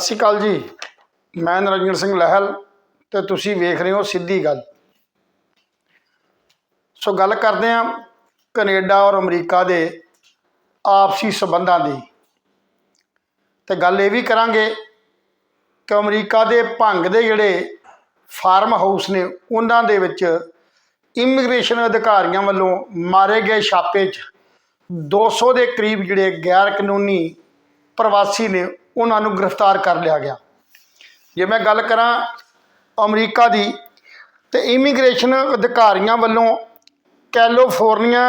ਸਤਿ ਸ਼੍ਰੀ ਅਕਾਲ ਜੀ। ਮੈਂ ਨਰਿੰਦਰ ਸਿੰਘ ਲਹਿਲ ਤੇ ਤੁਸੀਂ ਵੇਖ ਰਹੇ ਹੋ ਸਿੱਧੀ ਗੱਲ। ਸੋ ਗੱਲ ਕਰਦੇ ਹਾਂ ਕੈਨੇਡਾ ਔਰ ਅਮਰੀਕਾ ਦੇ ਆਪਸੀ ਸਬੰਧਾਂ ਦੀ। ਤੇ ਗੱਲ ਇਹ ਵੀ ਕਰਾਂਗੇ ਕਿ ਅਮਰੀਕਾ ਦੇ ਭੰਗ ਦੇ ਜਿਹੜੇ ਫਾਰਮ ਹਾਊਸ ਨੇ, ਉਹਨਾਂ ਦੇ ਵਿੱਚ ਇਮੀਗ੍ਰੇਸ਼ਨ ਅਧਿਕਾਰੀਆਂ ਵੱਲੋਂ ਮਾਰੇ ਗਏ ਛਾਪੇ 'ਚ 200 ਦੇ ਕਰੀਬ ਜਿਹੜੇ ਗੈਰ ਕਾਨੂੰਨੀ ਪ੍ਰਵਾਸੀ ਨੇ ਉਹਨਾਂ ਨੂੰ ਗ੍ਰਿਫਤਾਰ ਕਰ ਲਿਆ ਗਿਆ। ਜੇ ਮੈਂ ਗੱਲ ਕਰਾਂ ਅਮਰੀਕਾ ਦੀ, ਤੇ ਇਮੀਗ੍ਰੇਸ਼ਨ ਅਧਿਕਾਰੀਆਂ ਵੱਲੋਂ ਕੈਲੀਫੋਰਨੀਆ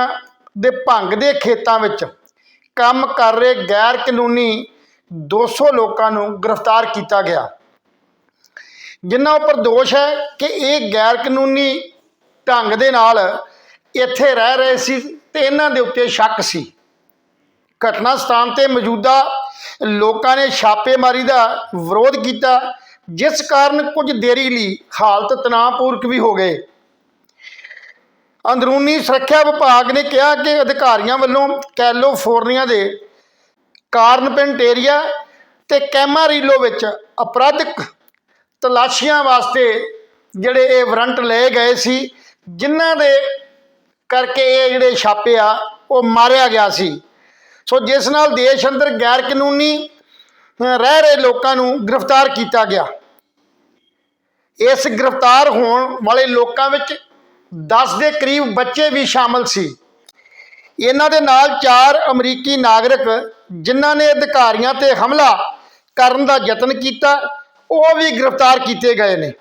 ਦੇ ਭੰਗ ਦੇ ਖੇਤਾਂ ਵਿੱਚ ਕੰਮ ਕਰ ਰਹੇ ਗੈਰ ਕਾਨੂੰਨੀ 200 ਲੋਕਾਂ ਨੂੰ ਗ੍ਰਿਫਤਾਰ ਕੀਤਾ ਗਿਆ। ਜਿਨ੍ਹਾਂ ਉੱਪਰ ਦੋਸ਼ ਹੈ ਕਿ ਇਹ ਗੈਰ ਕਾਨੂੰਨੀ ਢੰਗ ਦੇ ਨਾਲ ਇੱਥੇ ਰਹਿ ਰਹੇ ਸੀ ਤੇ ਇਹਨਾਂ ਦੇ ਉੱਤੇ ਸ਼ੱਕ ਸੀ। ਘਟਨਾ ਸਥਾਨ ਤੇ ਮੌਜੂਦਾ ਲੋਕਾਂ ਨੇ ਛਾਪੇਮਾਰੀ ਦਾ ਵਿਰੋਧ ਕੀਤਾ, ਜਿਸ ਕਾਰਨ ਕੁਝ ਦੇਰੀ ਲਈ ਹਾਲਤ ਤਣਾਅਪੂਰਕ ਵੀ ਹੋ ਗਏ ਅੰਦਰੂਨੀ ਸੁਰੱਖਿਆ ਵਿਭਾਗ ਨੇ ਕਿਹਾ ਕਿ ਅਧਿਕਾਰੀਆਂ ਵੱਲੋਂ ਕੈਲੀਫੋਰਨੀਆ ਦੇ ਕਾਰਨਪੈਂਟ ਏਰੀਆ ਤੇ ਕੈਮਾਰੀਲੋ ਵਿੱਚ ਅਪਰਾਧਿਕ ਤਲਾਸ਼ੀਆਂ ਵਾਸਤੇ ਜਿਹੜੇ ਇਹ ਵਾਰੰਟ ਲਏ ਗਏ ਸੀ, ਜਿਨ੍ਹਾਂ ਦੇ ਕਰਕੇ ਇਹ ਜਿਹੜੇ ਛਾਪੇ ਆ, ਉਹ ਮਾਰਿਆ ਗਿਆ ਸੀ। ਸੋ ਜਿਸ ਨਾਲ ਦੇਸ਼ ਅੰਦਰ ਗੈਰ ਕਾਨੂੰਨੀ ਰਹਿ ਰਹੇ ਲੋਕਾਂ ਨੂੰ ਗ੍ਰਿਫਤਾਰ ਕੀਤਾ ਗਿਆ। ਇਸ ਗ੍ਰਿਫਤਾਰ ਹੋਣ ਵਾਲੇ ਲੋਕਾਂ ਵਿੱਚ 10 ਦੇ ਕਰੀਬ ਬੱਚੇ ਵੀ ਸ਼ਾਮਲ ਸੀ। ਇਹਨਾਂ ਦੇ ਨਾਲ ਚਾਰ ਅਮਰੀਕੀ ਨਾਗਰਿਕ ਜਿਨ੍ਹਾਂ ਨੇ ਅਧਿਕਾਰੀਆਂ ਤੇ ਹਮਲਾ ਕਰਨ ਦਾ ਯਤਨ ਕੀਤਾ ਉਹ ਵੀ ਗ੍ਰਿਫਤਾਰ ਕੀਤੇ ਗਏ ਨੇ।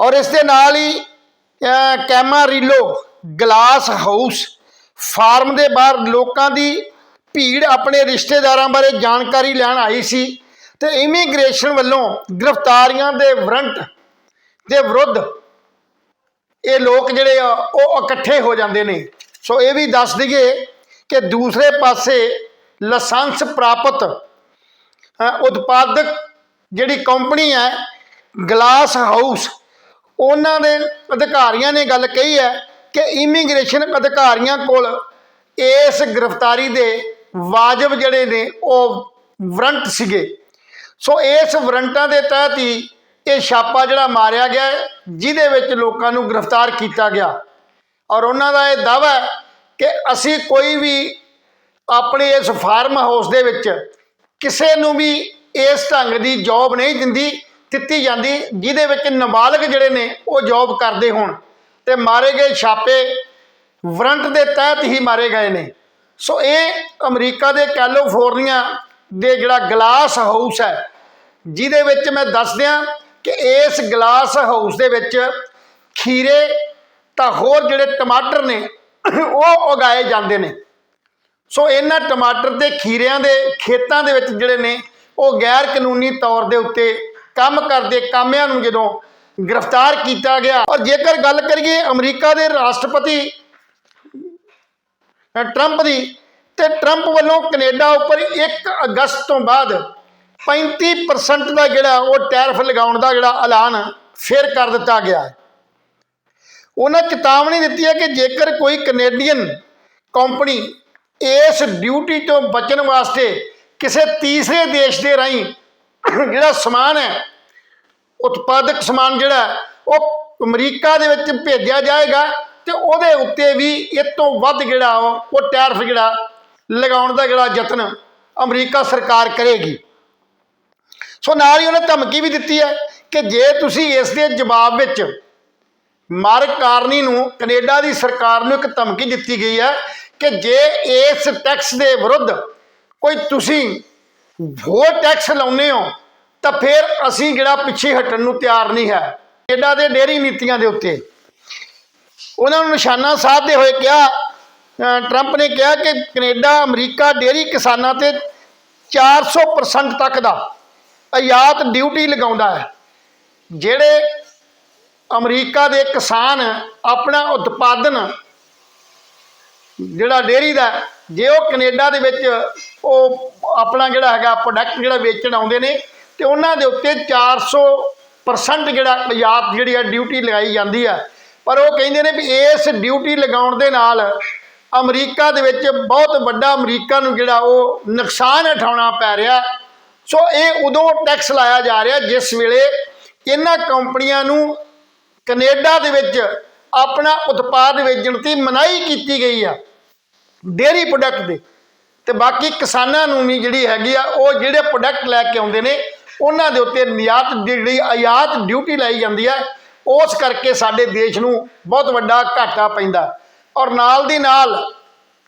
ਔਰ ਇਸ ਦੇ ਨਾਲ ਹੀ ਅਹ, ਕੈਮਾਰੀਲੋ ਗਲਾਸ ਹਾਊਸ ਫਾਰਮ ਦੇ ਬਾਹਰ ਲੋਕਾਂ ਦੀ ਭੀੜ ਆਪਣੇ ਰਿਸ਼ਤੇਦਾਰਾਂ ਬਾਰੇ ਜਾਣਕਾਰੀ ਲੈਣ ਆਈ ਸੀ ਤੇ ਇਮੀਗ੍ਰੇਸ਼ਨ ਵੱਲੋਂ ਗ੍ਰਿਫਤਾਰੀਆਂ ਦੇ ਵਰੰਟ ਦੇ ਵਿਰੁੱਧ ਇਹ ਲੋਕ ਜਿਹੜੇ ਆ, ਉਹ ਇਕੱਠੇ ਹੋ ਜਾਂਦੇ ਨੇ। ਸੋ ਇਹ ਵੀ ਦੱਸ ਦਈਏ ਕਿ ਦੂਸਰੇ ਪਾਸੇ ਲਾਇਸੈਂਸ ਪ੍ਰਾਪਤ ਉਤਪਾਦਕ ਜਿਹੜੀ ਕੰਪਨੀ ਹੈ, ਗਲਾਸ ਹਾਊਸ, ਉਹਨਾਂ ਦੇ ਅਧਿਕਾਰੀਆਂ ਨੇ ਗੱਲ ਕਹੀ ਹੈ ਕਿ ਇਮੀਗ੍ਰੇਸ਼ਨ ਅਧਿਕਾਰੀਆਂ ਕੋਲ ਇਸ ਗ੍ਰਿਫਤਾਰੀ ਦੇ ਵਾਜਬ ਜਿਹੜੇ ਨੇ, ਉਹ ਵਾਰੰਟ ਸੀਗੇ। ਸੋ ਇਸ ਵਾਰੰਟਾਂ ਦੇ ਤਹਿਤ ਹੀ ਇਹ ਛਾਪਾ ਜਿਹੜਾ ਮਾਰਿਆ ਗਿਆ ਜਿਹਦੇ ਵਿੱਚ ਲੋਕਾਂ ਨੂੰ ਗ੍ਰਿਫਤਾਰ ਕੀਤਾ ਗਿਆ। ਔਰ ਉਹਨਾਂ ਦਾ ਇਹ ਦਾਵਾ ਹੈ ਕਿ ਅਸੀਂ ਕੋਈ ਵੀ ਆਪਣੇ ਇਸ ਫਾਰਮ ਹਾਊਸ ਦੇ ਵਿੱਚ ਕਿਸੇ ਨੂੰ ਵੀ ਇਸ ਢੰਗ ਦੀ ਜੌਬ ਨਹੀਂ ਦਿੰਦੀ, ਦਿੱਤੀ ਜਾਂਦੀ, ਜਿਹਦੇ ਵਿੱਚ ਨਾਬਾਲਗ ਜਿਹੜੇ ਨੇ, ਉਹ ਜੌਬ ਕਰਦੇ ਹੋਣ। ਤੇ ਮਾਰੇ ਗਏ ਛਾਪੇ, ਵਰੰਟ ਦੇ ਤਹਿਤ ਹੀ ਮਾਰੇ ਗਏ ਨੇ। ਸੋ ਇਹ ਅਮਰੀਕਾ ਦੇ ਕੈਲੀਫੋਰਨੀਆ ਦੇ ਜਿਹੜਾ ਗਲਾਸ ਹਾਊਸ ਹੈ, ਜਿਹਦੇ ਵਿੱਚ ਮੈਂ ਦੱਸ ਦਿਆਂ ਕਿ ਇਸ ਗਲਾਸ ਹਾਊਸ ਦੇ ਵਿੱਚ ਖੀਰੇ ਤਾਂ ਹੋਰ ਜਿਹੜੇ ਟਮਾਟਰ ਨੇ, ਉਹ ਉਗਾਏ ਜਾਂਦੇ ਨੇ। ਸੋ ਇਹਨਾਂ ਟਮਾਟਰ ਤੇ ਖੀਰਿਆਂ ਦੇ ਖੇਤਾਂ ਦੇ ਵਿੱਚ ਜਿਹੜੇ ਨੇ, ਉਹ ਗੈਰ ਕਾਨੂੰਨੀ ਤੌਰ ਦੇ ਉੱਤੇ ਕੰਮ ਕਰਦੇ ਕਾਮਿਆਂ ਨੂੰ ਜਦੋਂ ਗ੍ਰਿਫਤਾਰ ਕੀਤਾ ਗਿਆ। ਔਰ ਜੇਕਰ ਗੱਲ ਕਰੀਏ ਅਮਰੀਕਾ ਦੇ ਰਾਸ਼ਟਰਪਤੀ ਟਰੰਪ ਦੀ, ਤੇ ਟਰੰਪ ਵੱਲੋਂ ਕੈਨੇਡਾ ਉੱਪਰ 1 ਅਗਸਤ ਤੋਂ ਬਾਅਦ 35% ਦਾ ਜਿਹੜਾ ਉਹ ਟੈਰਿਫ ਲਗਾਉਣ ਦਾ ਜਿਹੜਾ ਐਲਾਨ ਫਿਰ ਕਰ ਦਿੱਤਾ ਗਿਆ ਹੈ। ਉਹਨਾਂ ਚੇਤਾਵਨੀ ਦਿੱਤੀ ਹੈ ਕਿ ਜੇਕਰ ਕੋਈ ਕੈਨੇਡੀਅਨ ਕੰਪਨੀ ਇਸ ਡਿਊਟੀ ਤੋਂ ਬਚਣ ਵਾਸਤੇ ਕਿਸੇ ਤੀਸਰੇ ਦੇਸ਼ ਦੇ ਰਾਹੀਂ ਜਿਹੜਾ ਸਮਾਨ ਹੈ ਉਤਪਾਦਕ ਸਮਾਨ ਜਿਹੜਾ ਉਹ ਅਮਰੀਕਾ ਦੇ ਵਿੱਚ ਭੇਜਿਆ ਜਾਏਗਾ ਤੇ ਉਹਦੇ ਉੱਤੇ ਵੀ ਇਹ ਤੋਂ ਵੱਧ ਜਿਹੜਾ ਉਹ ਉਹ ਜਿਹੜਾ ਲਗਾਉਣ ਦਾ ਜਿਹੜਾ ਯਤਨ ਅਮਰੀਕਾ ਸਰਕਾਰ ਕਰੇਗੀ। ਸੋ ਨਾਲ ਹੀ ਉਹਨੇ ਧਮਕੀ ਵੀ ਦਿੱਤੀ ਹੈ ਕਿ ਜੇ ਤੁਸੀਂ ਇਸ ਦੇ ਜਵਾਬ ਵਿੱਚ ਮਾਰਕ ਕਾਰਨੀ ਨੂੰ, ਕੈਨੇਡਾ ਦੀ ਸਰਕਾਰ ਨੂੰ ਇੱਕ ਧਮਕੀ ਦਿੱਤੀ ਗਈ ਹੈ ਕਿ ਜੇ ਇਸ ਟੈਕਸ ਦੇ ਵਿਰੁੱਧ ਕੋਈ ਤੁਸੀਂ ਹੋਰ ਟੈਕਸ ਲਾਉਨੇ ਹੋ ਤਾਂ ਫਿਰ ਅਸੀਂ ਜਿਹੜਾ ਪਿੱਛੇ ਹਟਣ ਨੂੰ ਤਿਆਰ ਨਹੀਂ ਹੈ। ਕੈਨੇਡਾ ਦੇ ਡੇਰੀ ਨੀਤੀਆਂ ਦੇ ਉੱਤੇ। ਉਹਨਾਂ ਨੂੰ ਨਿਸ਼ਾਨਾ ਸਾਧਦੇ ਹੋਏ ਕਿਹਾ ਟਰੰਪ ਨੇ ਕਿਹਾ ਕਿ ਕੈਨੇਡਾ, ਅਮਰੀਕਾ ਡੇਰੀ ਕਿਸਾਨਾਂ ਤੇ 400% ਤੱਕ ਦਾ ਆਯਾਤ ਡਿਊਟੀ ਲਗਾਉਂਦਾ ਹੈ। ਜਿਹੜੇ ਅਮਰੀਕਾ ਦੇ ਕਿਸਾਨ ਆਪਣਾ ਉਤਪਾਦਨ ਜਿਹੜਾ ਡੇਰੀ ਦਾ, ਜੇ ਉਹ ਕੈਨੇਡਾ ਦੇ ਵਿੱਚ ਉਹ ਆਪਣਾ ਜਿਹੜਾ ਹੈਗਾ ਪ੍ਰੋਡਕਟ ਜਿਹੜਾ ਵੇਚਣ ਆਉਂਦੇ ਨੇ ਤੇ ਉਹਨਾਂ ਦੇ ਉੱਤੇ 400% ਜਿਹੜਾ ਪੰਜਾਬ ਜਿਹੜੀ ਆ ਡਿਊਟੀ ਲਗਾਈ ਜਾਂਦੀ ਆ। ਪਰ ਉਹ ਕਹਿੰਦੇ ਨੇ ਵੀ ਇਸ ਡਿਊਟੀ ਲਗਾਉਣ ਦੇ ਨਾਲ ਅਮਰੀਕਾ ਦੇ ਵਿੱਚ ਬਹੁਤ ਵੱਡਾ ਅਮਰੀਕਾ ਨੂੰ ਜਿਹੜਾ ਉਹ ਨੁਕਸਾਨ ਉਠਾਉਣਾ ਪੈ ਰਿਹਾ। ਸੋ ਇਹ ਉਦੋਂ ਟੈਕਸ ਲਾਇਆ ਜਾ ਰਿਹਾ ਜਿਸ ਵੇਲੇ ਇਹਨਾਂ ਕੰਪਨੀਆਂ ਨੂੰ ਕੈਨੇਡਾ ਦੇ ਵਿੱਚ ਆਪਣਾ ਉਤਪਾਦ ਵੇਚਣ ਦੀ ਮਨਾਹੀ ਕੀਤੀ ਗਈ ਆ ਡੇਅਰੀ ਪ੍ਰੋਡਕਟ ਦੇ। ਤੇ ਬਾਕੀ ਕਿਸਾਨਾਂ ਨੂੰ ਵੀ ਜਿਹੜੀ ਹੈਗੀ ਆ, ਉਹ ਜਿਹੜੇ ਪ੍ਰੋਡਕਟ ਲੈ ਕੇ ਆਉਂਦੇ ਨੇ ਉਹਨਾਂ ਦੇ ਉੱਤੇ ਨਿਆਤ ਜਿਹੜੀ ਆਯਾਤ ਡਿਊਟੀ ਲਾਈ ਜਾਂਦੀ ਹੈ, ਉਸ ਕਰਕੇ ਸਾਡੇ ਦੇਸ਼ ਨੂੰ ਬਹੁਤ ਵੱਡਾ ਘਾਟਾ ਪੈਂਦਾ। ਔਰ ਨਾਲ ਦੀ ਨਾਲ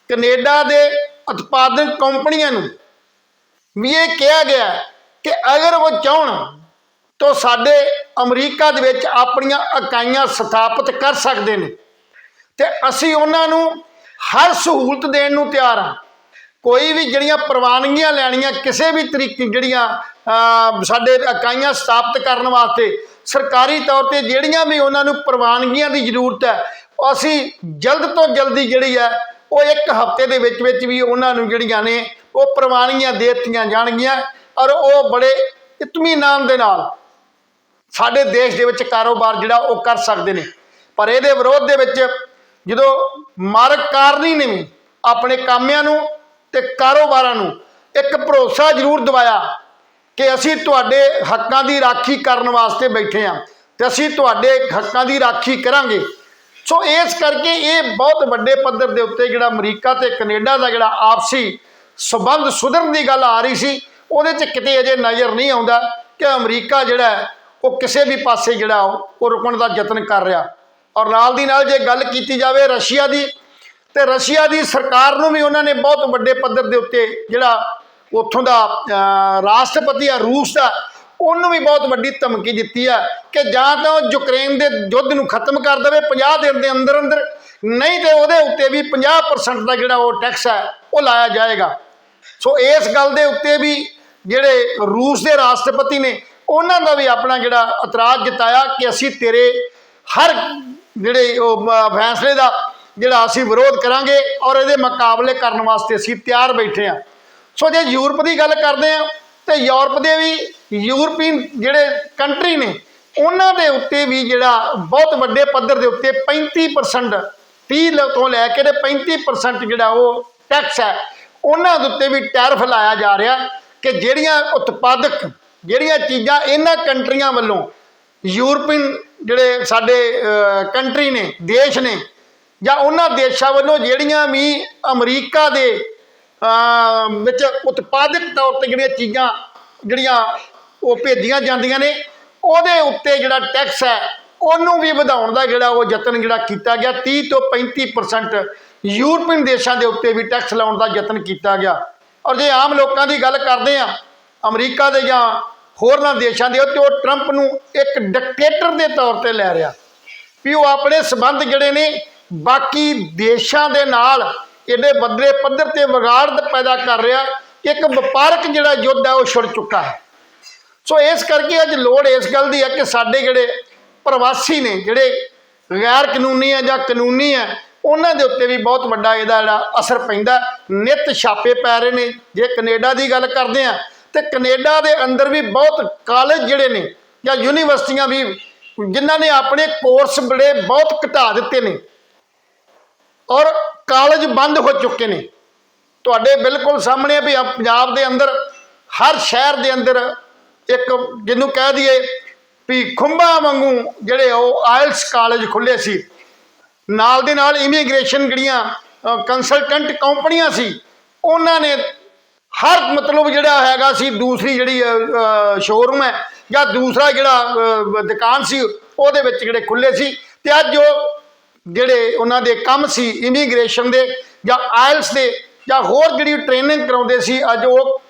ਕੈਨੇਡਾ ਦੇ ਉਤਪਾਦਨ ਕੰਪਨੀਆਂ ਨੂੰ ਵੀ ਇਹ ਕਿਹਾ ਗਿਆ ਕਿ ਅਗਰ ਉਹ ਚਾਹਣ ਤਾਂ ਸਾਡੇ ਅਮਰੀਕਾ ਦੇ ਵਿੱਚ ਆਪਣੀਆਂ ਇਕਾਈਆਂ ਸਥਾਪਿਤ ਕਰ ਸਕਦੇ ਨੇ। ਤੇ ਅਸੀਂ ਉਹਨਾਂ ਨੂੰ ਹਰ ਸਹੂਲਤ ਦੇਣ ਨੂੰ ਤਿਆਰ ਹਾਂ। ਕੋਈ ਵੀ ਜਿਹੜੀਆਂ ਪ੍ਰਵਾਨਗੀਆਂ ਲੈਣੀਆਂ, ਕਿਸੇ ਵੀ ਤਰੀਕੇ ਜਿਹੜੀਆਂ ਸਾਡੇ ਇਕਾਈਆਂ ਸਥਾਪਿਤ ਕਰਨ ਵਾਸਤੇ, ਸਰਕਾਰੀ ਤੌਰ ਤੇ ਜਿਹੜੀਆਂ ਵੀ ਉਹਨਾਂ ਨੂੰ ਪ੍ਰਵਾਨਗੀਆਂ ਦੀ ਜ਼ਰੂਰਤ ਹੈ ਅਸੀਂ ਜਲਦ ਤੋਂ ਜਲਦੀ ਜਿਹੜੀ ਹੈ, ਉਹ ਇੱਕ ਹਫ਼ਤੇ ਦੇ ਵਿੱਚ ਵਿੱਚ ਵੀ ਉਹਨਾਂ ਨੂੰ ਜਿਹੜੀਆਂ ਨੇ, ਉਹ ਪ੍ਰਵਾਨਗੀਆਂ ਦੇ ਦਿੱਤੀਆਂ ਜਾਣਗੀਆਂ ਔਰ ਉਹ ਬੜੇ ਇਤਮੀਨਾਨ ਦੇ ਨਾਲ ਸਾਡੇ ਦੇਸ਼ ਦੇ ਵਿੱਚ ਕਾਰੋਬਾਰ ਜਿਹੜਾ ਉਹ ਕਰ ਸਕਦੇ ਨੇ। ਪਰ ਇਹਦੇ ਵਿਰੋਧ ਦੇ ਵਿੱਚ ਜਦੋਂ ਮਾਰਕ ਕਾਰਨੀ ਨੇ ਵੀ ਆਪਣੇ ਕਾਮਿਆਂ ਨੂੰ ਤੇ ਕਾਰੋਬਾਰਾਂ ਨੂੰ ਇੱਕ ਭਰੋਸਾ ਜ਼ਰੂਰ ਦਿਵਾਇਆ ਕਿ ਅਸੀਂ ਤੁਹਾਡੇ ਹੱਕਾਂ ਦੀ ਰਾਖੀ ਕਰਨ ਵਾਸਤੇ ਬੈਠੇ ਹਾਂ ਤੇ ਅਸੀਂ ਤੁਹਾਡੇ ਹੱਕਾਂ ਦੀ ਰਾਖੀ ਕਰਾਂਗੇ। ਸੋ ਇਸ ਕਰਕੇ ਇਹ ਬਹੁਤ ਵੱਡੇ ਪੱਧਰ ਦੇ ਉੱਤੇ ਜਿਹੜਾ ਅਮਰੀਕਾ ਤੇ ਕੈਨੇਡਾ ਦਾ ਜਿਹੜਾ ਆਪਸੀ ਸਬੰਧ ਸੁਧਰਨ ਦੀ ਗੱਲ ਆ ਰਹੀ ਸੀ, ਉਹਦੇ 'ਚ ਕਿਤੇ ਅਜੇ ਨਜ਼ਰ ਨਹੀਂ ਆਉਂਦਾ ਕਿ ਅਮਰੀਕਾ ਜਿਹੜਾ ਉਹ ਕਿਸੇ ਵੀ ਪਾਸੇ ਜਿਹੜਾ ਉਹ ਰੁਕਣ ਦਾ ਯਤਨ ਕਰ ਰਿਹਾ। ਔਰ ਨਾਲ ਦੀ ਨਾਲ ਜੇ ਗੱਲ ਕੀਤੀ ਜਾਵੇ ਰਸ਼ੀਆ ਦੀ ਤੇ ਰਸ਼ੀਆ ਦੀ ਸਰਕਾਰ ਨੂੰ ਵੀ ਉਹਨਾਂ ਨੇ ਬਹੁਤ ਵੱਡੇ ਪੱਧਰ ਦੇ ਉੱਤੇ ਜਿਹੜਾ ਉੱਥੋਂ ਦਾ ਰਾਸ਼ਟਰਪਤੀ ਆ, ਰੂਸ ਦਾ, ਉਹਨੂੰ ਵੀ ਬਹੁਤ ਵੱਡੀ ਧਮਕੀ ਦਿੱਤੀ ਆ ਕਿ ਜਾਂ ਤਾਂ ਉਹ ਯੂਕਰੇਨ ਦੇ ਯੁੱਧ ਨੂੰ ਖਤਮ ਕਰ ਦੇਵੇ 50 ਦਿਨ ਦੇ ਅੰਦਰ ਅੰਦਰ, ਨਹੀਂ ਤੇ ਉਹਦੇ ਉੱਤੇ ਵੀ 50% ਦਾ ਜਿਹੜਾ ਉਹ ਟੈਕਸ ਹੈ ਉਹ ਲਾਇਆ ਜਾਏਗਾ। ਸੋ ਇਸ ਗੱਲ ਦੇ ਉੱਤੇ ਵੀ ਜਿਹੜੇ ਰੂਸ ਦੇ ਰਾਸ਼ਟਰਪਤੀ ਨੇ, ਉਹਨਾਂ ਦਾ ਵੀ ਆਪਣਾ ਜਿਹੜਾ ਇਤਰਾਜ਼ ਜਤਾਇਆ ਕਿ ਅਸੀਂ ਤੇਰੇ ਹਰ ਜਿਹੜੇ ਉਹ ਫੈਸਲੇ ਦਾ ਜਿਹੜਾ ਅਸੀਂ ਵਿਰੋਧ ਕਰਾਂਗੇ ਔਰ ਇਹਦੇ ਮੁਕਾਬਲੇ ਕਰਨ ਵਾਸਤੇ ਅਸੀਂ ਤਿਆਰ ਬੈਠੇ ਹਾਂ। ਸੋ ਜੇ ਯੂਰਪ ਦੀ ਗੱਲ ਕਰਦੇ ਆ ਤੇ ਯੂਰਪ ਦੇ ਵੀ ਯੂਰਪੀਅਨ ਜਿਹੜੇ ਕੰਟਰੀ ਨੇ, ਉਹਨਾਂ ਦੇ ਉੱਤੇ ਵੀ ਜਿਹੜਾ ਬਹੁਤ ਵੱਡੇ ਪੱਧਰ ਦੇ ਉੱਤੇ 35% 30 ਲ- ਤੋਂ ਲੈ ਕੇ ਤੇ 35% ਜਿਹੜਾ ਉਹ ਟੈਕਸ ਹੈ, ਉਹਨਾਂ ਦੇ ਉੱਤੇ ਵੀ ਟੈਰਫ ਲਾਇਆ ਜਾ ਰਿਹਾ ਕਿ ਜਿਹੜੀਆਂ ਉਤਪਾਦਕ, ਜਿਹੜੀਆਂ ਚੀਜ਼ਾਂ ਇਹਨਾਂ ਕੰਟਰੀਆਂ ਵੱਲੋਂ ਯੂਰਪੀਅਨ ਜਿਹੜੇ ਸਾਡੇ ਕੰਟਰੀ ਨੇ, ਦੇਸ਼ ਨੇ ਜਾਂ ਉਹਨਾਂ ਦੇਸ਼ਾਂ ਵੱਲੋਂ ਜਿਹੜੀਆਂ ਵੀ ਅਮਰੀਕਾ ਦੇ ਵਿੱਚ ਉਤਪਾਦਕ ਤੌਰ ਤੇ ਜਿਹੜੀਆਂ ਚੀਜ਼ਾਂ, ਜਿਹੜੀਆਂ ਉਹ ਭੇਜੀਆਂ ਜਾਂਦੀਆਂ ਨੇ, ਉਹਦੇ ਉੱਤੇ ਜਿਹੜਾ ਟੈਕਸ ਹੈ, ਉਹਨੂੰ ਵੀ ਵਧਾਉਣ ਦਾ ਜਿਹੜਾ ਉਹ ਯਤਨ ਜਿਹੜਾ ਕੀਤਾ ਗਿਆ 30 ਤੋਂ 35% ਯੂਰਪੀਅਨ ਦੇਸ਼ਾਂ ਦੇ ਉੱਤੇ ਵੀ ਟੈਕਸ ਲਾਉਣ ਦਾ ਯਤਨ ਕੀਤਾ ਗਿਆ। ਔਰ ਜੇ ਆਮ ਲੋਕਾਂ ਦੀ ਗੱਲ ਕਰਦੇ ਆ ਅਮਰੀਕਾ ਦੇ ਜਾਂ ਹੋਰਨਾਂ ਦੇਸ਼ਾਂ ਦੇ ਉੱਤੇ ਉਹ ਟਰੰਪ ਨੂੰ ਇੱਕ ਡਿਕਟੇਟਰ ਦੇ ਤੌਰ ਤੇ ਲੈ ਰਿਹਾ। ਵੀ ਉਹ ਆਪਣੇ ਸਬੰਧ ਜਿਹੜੇ ਨੇ ਬਾਕੀ ਦੇਸ਼ਾਂ ਦੇ ਨਾਲ ਇਹਦੇ ਵੱਡੇ ਪੱਧਰ ਤੇ ਵਿਗਾੜ ਪੈਦਾ ਕਰ ਰਿਹਾ ਇੱਕ ਵਪਾਰਕ ਜਿਹੜਾ ਯੁੱਧ ਹੈ ਉਹ ਛੁੜ ਚੁੱਕਾ ਹੈ। ਸੋ ਇਸ ਕਰਕੇ ਅੱਜ ਲੋੜ ਇਸ ਗੱਲ ਦੀ ਹੈ ਕਿ ਸਾਡੇ ਜਿਹੜੇ ਪ੍ਰਵਾਸੀ ਨੇ, ਜਿਹੜੇ ਗੈਰ ਕਾਨੂੰਨੀ ਆ ਜਾਂ ਕਾਨੂੰਨੀ ਆ ਉਹਨਾਂ ਦੇ ਉੱਤੇ ਵੀ ਬਹੁਤ ਵੱਡਾ ਇਹਦਾ ਜਿਹੜਾ ਅਸਰ ਪੈਂਦਾ ਨਿਤ ਛਾਪੇ ਪੈ ਰਹੇ ਨੇ। ਜੇ ਕੈਨੇਡਾ ਦੀ ਗੱਲ ਕਰਦੇ ਆ ਤੇ ਕੈਨੇਡਾ ਦੇ ਅੰਦਰ ਵੀ ਬਹੁਤ ਕਾਲਜ ਜਿਹੜੇ ਨੇ ਜਾਂ ਯੂਨੀਵਰਸਿਟੀਆਂ ਵੀ, ਜਿਨ੍ਹਾਂ ਨੇ ਆਪਣੇ ਕੋਰਸ ਬੜੇ ਬਹੁਤ ਘਟਾ ਦਿੱਤੇ ਨੇ। ਔਰ ਕਾਲਜ ਬੰਦ ਹੋ ਚੁੱਕੇ ਨੇ। ਤੁਹਾਡੇ ਬਿਲਕੁਲ ਸਾਹਮਣੇ ਵੀ ਆ ਪੰਜਾਬ ਦੇ ਅੰਦਰ, ਹਰ ਸ਼ਹਿਰ ਦੇ ਅੰਦਰ ਇੱਕ ਜਿਹਨੂੰ ਕਹਿ ਦਈਏ ਵੀ ਖੁੰਭਾਂ ਵਾਂਗੂ ਜਿਹੜੇ ਉਹ ਆਇਲਸ ਕਾਲਜ ਖੁੱਲੇ ਸੀ। ਨਾਲ ਦੇ ਨਾਲ ਇਮੀਗ੍ਰੇਸ਼ਨ ਜਿਹੜੀਆਂ ਕੰਸਲਟੈਂਟ ਕੰਪਨੀਆਂ ਸੀ, ਉਹਨਾਂ ਨੇ ਹਰ ਮਤਲਬ ਜਿਹੜਾ ਹੈਗਾ ਸੀ, ਦੂਸਰੀ ਜਿਹੜੀ ਸ਼ੋਰੂਮ ਹੈ ਜਾਂ ਦੂਸਰਾ ਜਿਹੜਾ ਦੁਕਾਨ ਸੀ, ਉਹਦੇ ਵਿੱਚ ਜਿਹੜੇ ਖੁੱਲੇ ਸੀ। ਤੇ ਅੱਜ ਉਹ ਜਿਹੜੇ ਉਹਨਾਂ ਦੇ ਕੰਮ ਸੀ ਇਮੀਗ੍ਰੇਸ਼ਨ ਦੇ ਜਾਂ ਆਇਲਸ ਦੇ ਜਾਂ ਹੋਰ ਜਿਹੜੀ ਟ੍ਰੇਨਿੰਗ ਕਰਾਉਂਦੇ ਸੀ, ਅੱਜ ਉਹ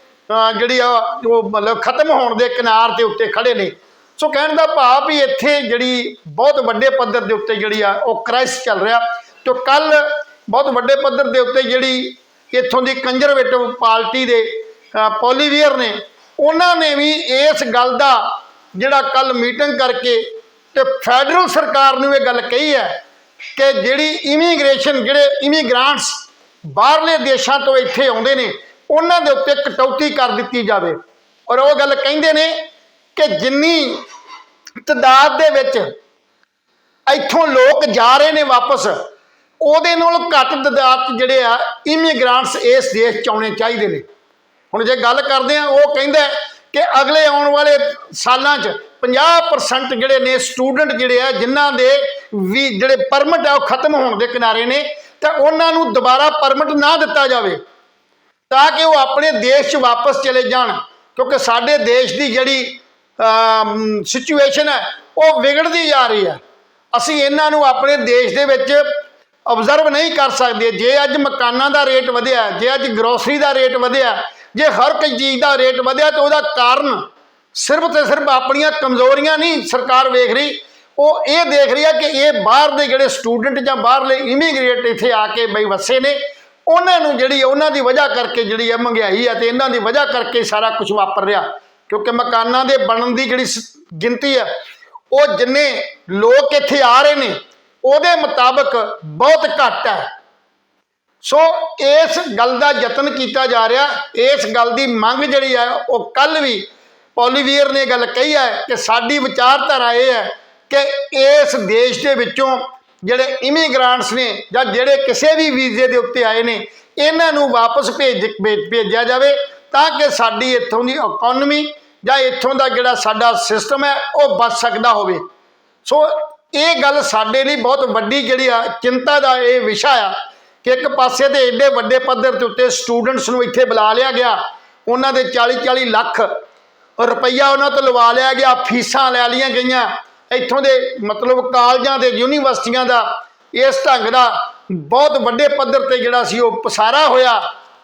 ਜਿਹੜੀ ਆ, ਉਹ ਮਤਲਬ ਖਤਮ ਹੋਣ ਦੇ ਕਿਨਾਰ ਦੇ ਉੱਤੇ ਖੜੇ ਨੇ। ਸੋ ਕਹਿਣ ਦਾ ਭਾਵ ਵੀ ਇੱਥੇ ਜਿਹੜੀ ਬਹੁਤ ਵੱਡੇ ਪੱਧਰ ਦੇ ਉੱਤੇ ਜਿਹੜੀ ਆ, ਉਹ ਕ੍ਰਾਈਸ ਚੱਲ ਰਿਹਾ। ਤੇ ਕੱਲ ਬਹੁਤ ਵੱਡੇ ਪੱਧਰ ਦੇ ਉੱਤੇ ਜਿਹੜੀ ਇੱਥੋਂ ਦੀ ਕੰਜ਼ਰਵੇਟਿਵ ਪਾਰਟੀ ਦੇ ਪੋਲੀਵੀਅਰ ਨੇ, ਉਹਨਾਂ ਨੇ ਵੀ ਇਸ ਗੱਲ ਦਾ ਜਿਹੜਾ ਕੱਲ ਮੀਟਿੰਗ ਕਰਕੇ ਤੇ ਫੈਡਰਲ ਸਰਕਾਰ ਨੂੰ ਇਹ ਗੱਲ ਕਹੀ ਹੈ ਕਿ ਜਿਹੜੀ ਇਮੀਗ੍ਰੇਸ਼ਨ ਜਿਹੜੇ ਇਮੀਗ੍ਰਾਂਟਸ ਬਾਹਰਲੇ ਦੇਸ਼ਾਂ ਤੋਂ ਇੱਥੇ ਆਉਂਦੇ ਨੇ, ਉਹਨਾਂ ਦੇ ਉੱਤੇ ਕਟੌਤੀ ਕਰ ਦਿੱਤੀ ਜਾਵੇ। ਔਰ ਉਹ ਗੱਲ ਕਹਿੰਦੇ ਨੇ ਕਿ ਜਿੰਨੀ ਤਦਾਦ ਦੇ ਵਿੱਚ ਇੱਥੋਂ ਲੋਕ ਜਾ ਰਹੇ ਨੇ ਵਾਪਸ, ਉਹਦੇ ਨਾਲੋਂ ਘੱਟ ਤਦਾਦ ਜਿਹੜੇ ਆ ਇਮੀਗ੍ਰਾਂਟਸ ਇਸ ਦੇਸ਼ ਚ ਆਉਣੇ ਚਾਹੀਦੇ ਨੇ। ਹੁਣ ਜੇ ਗੱਲ ਕਰਦੇ ਆ, ਉਹ ਕਹਿੰਦਾ ਕਿ ਅਗਲੇ ਆਉਣ ਵਾਲੇ ਸਾਲਾਂ 'ਚ 50% ਜਿਹੜੇ ਨੇ ਸਟੂਡੈਂਟ ਜਿਹੜੇ ਆ, ਜਿਨ੍ਹਾਂ ਦੇ ਵੀ ਜਿਹੜੇ ਪਰਮਿਟ ਆ ਉਹ ਖਤਮ ਹੋਣ ਦੇ ਕਿਨਾਰੇ ਨੇ, ਤਾਂ ਉਹਨਾਂ ਨੂੰ ਦੁਬਾਰਾ ਪਰਮਿਟ ਨਾ ਦਿੱਤਾ ਜਾਵੇ, ਤਾਂ ਕਿ ਉਹ ਆਪਣੇ ਦੇਸ਼ 'ਚ ਵਾਪਸ ਚਲੇ ਜਾਣ, ਕਿਉਂਕਿ ਸਾਡੇ ਦੇਸ਼ ਦੀ ਜਿਹੜੀ ਸਿਚੁਏਸ਼ਨ ਹੈ, ਉਹ ਵਿਗੜਦੀ ਜਾ ਰਹੀ ਹੈ। ਅਸੀਂ ਇਹਨਾਂ ਨੂੰ ਆਪਣੇ ਦੇਸ਼ ਦੇ ਵਿੱਚ ਆਬਜ਼ਰਵ ਨਹੀਂ ਕਰ ਸਕਦੇ। ਜੇ ਅੱਜ ਮਕਾਨਾਂ ਦਾ ਰੇਟ ਵਧਿਆ, ਜੇ ਅੱਜ ਗਰੋਸਰੀ ਦਾ ਰੇਟ ਵਧਿਆ, ਜੇ ਹਰ ਕੋਈ ਚੀਜ਼ ਦਾ ਰੇਟ ਵਧਿਆ, ਤਾਂ ਉਹਦਾ ਕਾਰਨ ਸਿਰਫ ਤੇ ਸਿਰਫ ਆਪਣੀਆਂ ਕਮਜ਼ੋਰੀਆਂ ਨਹੀਂ ਸਰਕਾਰ ਵੇਖ ਰਹੀ ਉਹ ਇਹ ਦੇਖ ਰਹੀ ਹੈ ਕਿ ਇਹ ਬਾਹਰ ਦੇ ਜਿਹੜੇ ਸਟੂਡੈਂਟ ਜਾਂ ਬਾਹਰਲੇ ਇਮੀਗ੍ਰੇਟ ਇੱਥੇ ਆ ਕੇ ਬਈ ਵਸੇ ਨੇ, ਉਹਨਾਂ ਨੂੰ ਜਿਹੜੀ ਉਹਨਾਂ ਦੀ ਵਜ੍ਹਾ ਕਰਕੇ ਜਿਹੜੀ ਹੈ ਮਹਿੰਗਾਈ ਹੈ ਤੇ ਇਹਨਾਂ ਦੀ ਵਜ੍ਹਾ ਕਰਕੇ ਸਾਰਾ ਕੁਝ ਵਾਪਰ ਰਿਹਾ। ਕਿਉਂਕਿ ਮਕਾਨਾਂ ਦੇ ਬਣਨ ਦੀ ਜਿਹੜੀ ਸ- ਗਿਣਤੀ ਹੈ ਉਹ ਜਿੰਨੇ ਲੋਕ ਇੱਥੇ ਆ ਰਹੇ ਨੇ, ਉਹਦੇ ਮੁਤਾਬਕ ਬਹੁਤ ਘੱਟ ਹੈ ਸੋ ਇਸ ਗੱਲ ਦਾ ਯਤਨ ਕੀਤਾ ਜਾ ਰਿਹਾ, ਇਸ ਗੱਲ ਦੀ ਮੰਗ ਜਿਹੜੀ ਹੈ ਉਹ ਕੱਲ ਵੀ ਪੋਲੀਵੀਅਰ ਨੇ ਗੱਲ ਕਹੀ ਹੈ ਕਿ ਸਾਡੀ ਵਿਚਾਰਧਾਰਾ ਇਹ ਹੈ ਕਿ ਇਸ ਦੇਸ਼ ਦੇ ਵਿੱਚੋਂ ਜਿਹੜੇ ਇਮੀਗ੍ਰਾਂਟਸ ਨੇ ਜਾਂ ਜਿਹੜੇ ਕਿਸੇ ਵੀ ਵੀਜ਼ੇ ਦੇ ਉੱਤੇ ਆਏ ਨੇ, ਇਹਨਾਂ ਨੂੰ ਵਾਪਸ ਭੇਜ, ਭੇਜ- ਭੇਜਿਆ ਜਾਵੇ ਤਾਂ ਕਿ ਸਾਡੀ ਇੱਥੋਂ ਦੀ ਇਕਨੋਮੀ ਜਾਂ ਇੱਥੋਂ ਦਾ ਜਿਹੜਾ ਸਾਡਾ ਸਿਸਟਮ ਹੈ, ਉਹ ਬਚ ਸਕਦਾ ਹੋਵੇ। ਸੋ ਇਹ ਗੱਲ ਸਾਡੇ ਲਈ ਬਹੁਤ ਵੱਡੀ ਜਿਹੜੀ ਆ, ਚਿੰਤਾ ਦਾ ਇਹ ਵਿਸ਼ਾ ਆ ਕਿ ਇੱਕ ਪਾਸੇ ਤੇ ਐਡੇ ਵੱਡੇ ਪੱਧਰ ਦੇ ਉੱਤੇ ਸਟੂਡੈਂਟਸ ਨੂੰ ਇੱਥੇ ਬੁਲਾ ਲਿਆ ਗਿਆ, ਉਹਨਾਂ ਦੇ 40 40 ਲੱਖ ਰੁਪਈਆ ਉਹਨਾਂ ਤੋਂ ਲਵਾ ਲਿਆ ਗਿਆ, ਫੀਸਾਂ ਲੈ ਲਈਆਂ ਗਈਆਂ। ਇੱਥੋਂ ਦੇ ਮਤਲਬ ਕਾਲਜਾਂ ਦੇ ਯੂਨੀਵਰਸਿਟੀਆਂ ਦਾ ਇਸ ਢੰਗ ਦਾ ਬਹੁਤ ਵੱਡੇ ਪੱਧਰ ਤੇ ਜਿਹੜਾ ਸੀ ਉਹ ਪਸਾਰਾ ਹੋਇਆ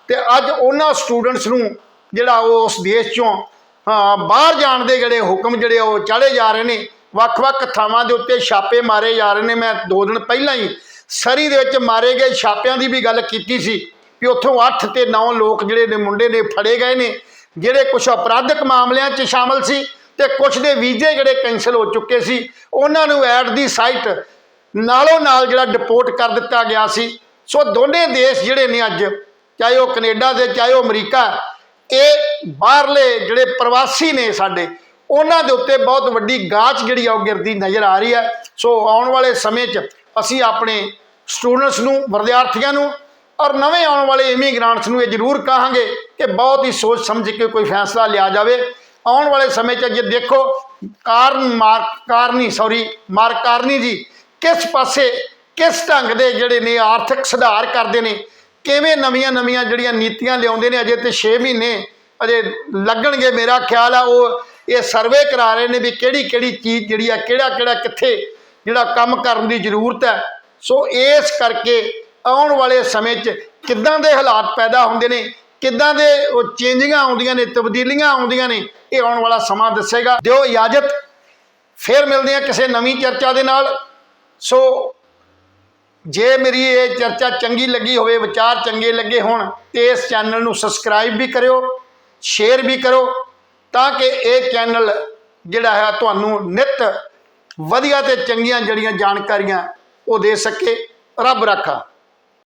ਤੇ ਅੱਜ ਉਹਨਾਂ ਸਟੂਡੈਂਟਸ ਨੂੰ ਜਿਹੜਾ ਉਹ ਉਸ ਦੇਸ਼ ਚੋਂ, ਹਾਂ, ਬਾਹਰ ਜਾਣ ਦੇ ਜਿਹੜੇ ਹੁਕਮ ਜਿਹੜੇ ਉਹ ਚਾੜੇ ਜਾ ਰਹੇ ਨੇ। ਵੱਖ-ਵੱਖ ਥਾਵਾਂ ਦੇ ਉੱਤੇ ਛਾਪੇ ਮਾਰੇ ਜਾ ਰਹੇ ਨੇ। ਮੈਂ ਦੋ ਦਿਨ ਪਹਿਲਾਂ ਹੀ ਸਰੀ ਦੇ ਵਿੱਚ ਮਾਰੇ ਗਏ ਛਾਪਿਆਂ ਦੀ ਵੀ ਗੱਲ ਕੀਤੀ ਸੀ ਵੀ ਉੱਥੋਂ 8 ਤੇ 9 ਲੋਕ ਜਿਹੜੇ ਨੇ ਮੁੰਡੇ ਨੇ ਫੜੇ ਗਏ ਨੇ, ਜਿਹੜੇ ਕੁਝ ਅਪਰਾਧਿਕ ਮਾਮਲਿਆਂ 'ਚ ਸ਼ਾਮਲ ਸੀ। ਤੇ ਕੁਝ ਦੇ ਵੀਜ਼ੇ ਜਿਹੜੇ ਕੈਂਸਲ ਹੋ ਚੁੱਕੇ ਸੀ, ਉਹਨਾਂ ਨੂੰ ਐਟ ਦੀ ਸਾਈਟ ਨਾਲੋਂ ਨਾਲ ਜਿਹੜਾ ਡਿਪੋਰਟ ਕਰ ਦਿੱਤਾ ਗਿਆ ਸੀ। ਸੋ ਦੋਨੇ ਦੇਸ਼ ਜਿਹੜੇ ਨੇ ਅੱਜ, ਚਾਹੇ ਉਹ ਕੈਨੇਡਾ ਦੇ, ਚਾਹੇ ਉਹ ਅਮਰੀਕਾ, ਇਹ ਬਾਹਰਲੇ ਜਿਹੜੇ ਪ੍ਰਵਾਸੀ ਨੇ ਸਾਡੇ, ਉਹਨਾਂ ਦੇ ਉੱਤੇ ਬਹੁਤ ਵੱਡੀ ਗਾਚ ਜਿਹੜੀ ਆ ਉਹ ਗਿਰਦੀ ਨਜ਼ਰ ਆ ਰਹੀ ਹੈ। ਸੋ ਆਉਣ ਵਾਲੇ ਸਮੇਂ 'ਚ ਅਸੀਂ ਆਪਣੇ ਸਟੂਡੈਂਟਸ ਨੂੰ, ਵਿਦਿਆਰਥੀਆਂ ਨੂੰ ਔਰ ਨਵੇਂ ਆਉਣ ਵਾਲੇ ਇਮੀਗ੍ਰਾਂਟਸ ਨੂੰ ਇਹ ਜ਼ਰੂਰ ਕਹਾਂਗੇ ਕਿ ਬਹੁਤ ਹੀ ਸੋਚ ਸਮਝ ਕੇ ਕੋਈ ਫੈਸਲਾ ਲਿਆ ਜਾਵੇ। ਆਉਣ ਵਾਲੇ ਸਮੇਂ 'ਚ ਜੇ ਦੇਖੋ, ਕਾਰਨ ਮਾਰ, ਕਾਰਨੀ ਸੌਰੀ ਮਾਰ ਕਾਰਨੀ ਜੀ, ਕਿਸ ਪਾਸੇ, ਕਿਸ ਢੰਗ ਦੇ ਜਿਹੜੇ ਨੇ ਆਰਥਿਕ ਸੁਧਾਰ ਕਰਦੇ ਨੇ, ਕਿਵੇਂ ਨਵੀਆਂ ਨਵੀਆਂ ਜਿਹੜੀਆਂ ਨੀਤੀਆਂ ਲਿਆਉਂਦੇ ਨੇ, ਅਜੇ ਤੇ 6 ਮਹੀਨੇ, ਅਜੇ ਲੱਗਣਗੇ ਮੇਰਾ ਖਿਆਲ ਆ, ਉਹ ਇਹ ਸਰਵੇ ਕਰਾ ਰਹੇ ਨੇ ਵੀ ਕਿਹੜੀ ਕਿਹੜੀ ਚੀਜ਼ ਜਿਹੜੀ ਆ ਕਿਹੜਾ ਕਿਹੜਾ ਕਿੱਥੇ ਜਿਹੜਾ ਕੰਮ ਕਰਨ ਦੀ ਜ਼ਰੂਰਤ ਹੈ। ਸੋ ਇਸ ਕਰਕੇ ਆਉਣ ਵਾਲੇ ਸਮੇਂ 'ਚ ਕਿੱਦਾਂ ਦੇ ਹਾਲਾਤ ਪੈਦਾ ਹੁੰਦੇ ਨੇ, ਕਿੱਦਾਂ ਦੇ ਉਹ ਚੇਂਜਿੰਗਾਂ ਆਉਂਦੀਆਂ ਨੇ, ਤਬਦੀਲੀਆਂ ਆਉਂਦੀਆਂ ਨੇ ਇਹ ਆਉਣ ਵਾਲਾ ਸਮਾਂ ਦੱਸੇਗਾ। ਦਿਓ ਇਜਾਜ਼ਤ, ਫੇਰ ਮਿਲਦੇ ਆ ਕਿਸੇ ਨਵੀਂ ਚਰਚਾ ਦੇ ਨਾਲ। ਸੋ ਜੇ ਮੇਰੀ ਇਹ ਚਰਚਾ ਚੰਗੀ ਲੱਗੀ ਹੋਵੇ, ਵਿਚਾਰ ਚੰਗੇ ਲੱਗੇ ਹੋਣ, ਤੇ ਇਸ ਚੈਨਲ ਨੂੰ ਸਬਸਕ੍ਰਾਈਬ ਵੀ ਕਰਿਓ ਸ਼ੇਅਰ ਵੀ ਕਰੋ ਤਾਂ ਕਿ ਇਹ ਚੈਨਲ ਜਿਹੜਾ ਹੈ ਤੁਹਾਨੂੰ ਨਿਤ ਵਧੀਆ ਤੇ ਚੰਗੀਆਂ ਜਿਹੜੀਆਂ ਜਾਣਕਾਰੀਆਂ ਉਹ ਦੇ ਸਕੇ। ਰੱਬ ਰਾਖਾ।